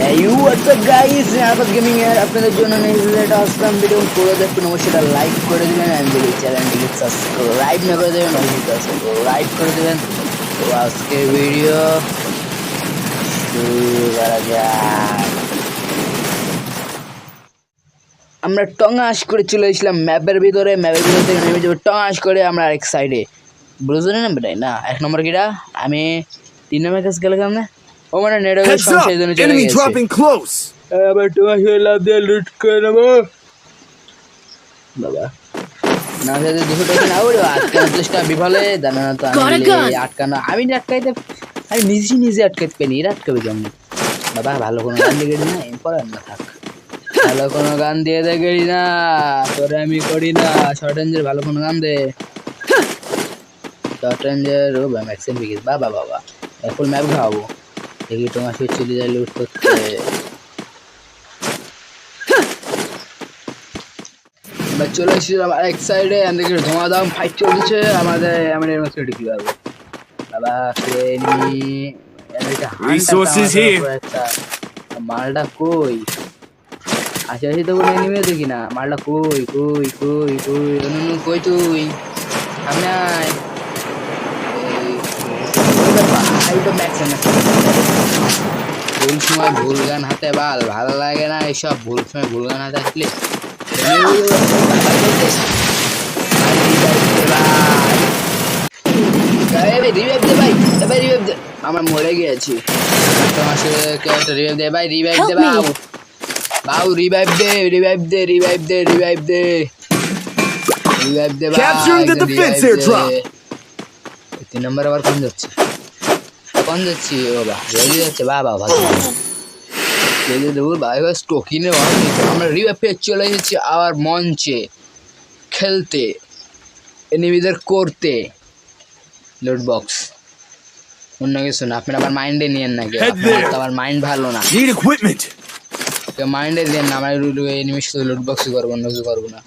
What's up, guys? আপাত gaming আপনাদের জন্য একটা অসম ভিডিও করে দেখুন অবশ্যই এটা লাইক করে দিবেন এন্ড যদি চ্যানেলটিকে না করে দেবেন অবশ্যই করে দিবেন। তো আজকে ভিডিও আমরা করে চলে এসেছিলাম ম্যাপের ভিতরে। ম্যাপের ভিতর থেকে নেমে যাব টঙাশ করে আমরা আরেক সাইডে বুঝতে না না? এক নম্বর কিটা আমি তিন নম্বর কাছে গেলাম না ও মানে নেটওয়ার্কের! সমস্যা এই জন্য চলে গেছে। তোমার লাভ দিয়ে লুট করে নেব। বাবা। না সাথে দুশো টাকা না ওরে আটকানোর চেষ্টা বিফলে জানে না তো আমি! আটকানো। আমি আটকাইতে আমি নিজে নিজে আটকাইতে পারি এরা আটকাবে কেমন? বাবা ভালো কোনো গান দিয়ে না আর না থাক। ভালো কোনো গান দিয়ে দে গেলি না তোরে আমি করি না শর্ট রেঞ্জের ভালো কোনো গান দে। শর্ট রেঞ্জের ও ম্যাক্সিম বিগিস বাবা বাবা ফুল ম্যাপ খাওয়াবো দেখি তোমার সে চলে যায় লুট করতে আমরা চলে এসেছিলাম এক সাইডে আমাদের ধোঁয়াধাম ফাইট চলছে আমাদের আমাদের মতো কি পাবো বাবা সে এনিমি Resources here. মালটা কই? আশেপাশে তো কোনো এনিমিও দেখি না। মালটা কই কই কই কই? অনু কই তুই? সামনে আয় এই, এই তো ম্যাক্স ভুল সময় ভুল গান হাতে বাল ভালো লাগে না এইসব। ভুল সময় ভুল গান হাতে আসলে আমার মরে গিয়েছি তোমার কেউ একটা রিভাইভ দে ভাই রিভাইভ দে. বাবু বাবু রিভাইভ দে রিভাইভ দে রিভাইভ দে রিভাইভ দে। রিভাইভ দে ভাই। তিন নম্বর আবার কোন যাচ্ছে? কোন যাচ্ছি বাবা রেডি যাচ্ছে বাবা ভালো রেডি দেবো ভাই ভাই স্টোকিনে আমরা রিভাইভ চলে এসেছি আবার মঞ্চে খেলতে এনিমিদের করতে। লোড বক্স অন্য কিছু না আপনার আবার মাইন্ডে নিয়েন না কেউ। Head আপনার there. তো আবার মাইন্ড ভালো না! মাইন্ডে দেন না আমার এনিমি শুধু লোড বক্সই করব অন্য কিছু করব না।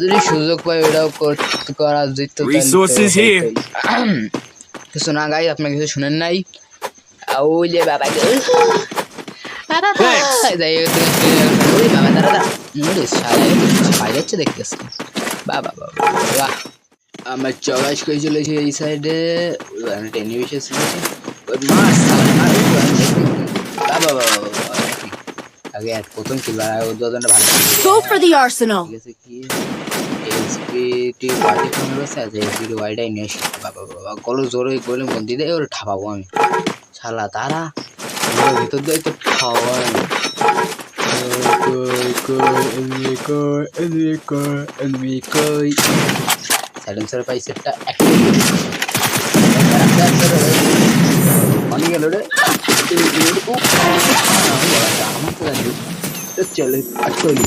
যদি সুযোগ পাই ওটাও করতে করা যেত কিছু না গাই আপনার কিছু শুনেন নাই। ওই যে বাবা আমার চবাস করে চলেছে এই সাইডে টেনে বেশি আগে প্রথম কি ভালো ঠিক আছে এসপিটি ওয়াইডে ফোন রয়েছে আছে এসপিটি ওয়াইডাই নিয়ে এসে বাবা বাবা গলো জোরে গলে মন্দির দিয়ে ওর ঠাপাবো আমি শালা তারা ভিতর দিয়ে তো কই সাইলেন্সার পাই সেটটা চলে চলি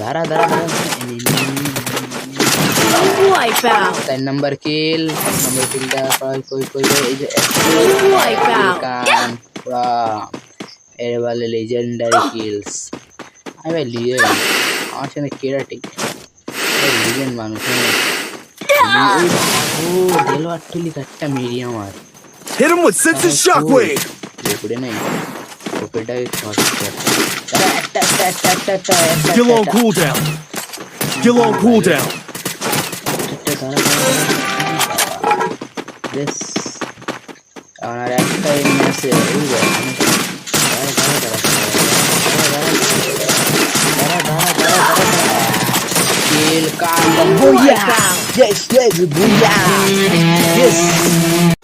ধারা ধারা তার নাম্বার কিল নাম্বার কিলটা প্রায় কই কই এই যে কান পুরা এর বলে লেজেন্ডারি কিলস আমি ভাই লিজেন্ড আমার সঙ্গে কেরা ঠিক লিজেন্ড মানুষ ও গেল আটটুলি কাটটা মেরি আমার Hit him with sense of shockwave! Put it in. Put it in. Still on cooldown. Still on cooldown. This. Our extra Kill Kyle. Booyah! Oh, yes, yes, booyah! Yes!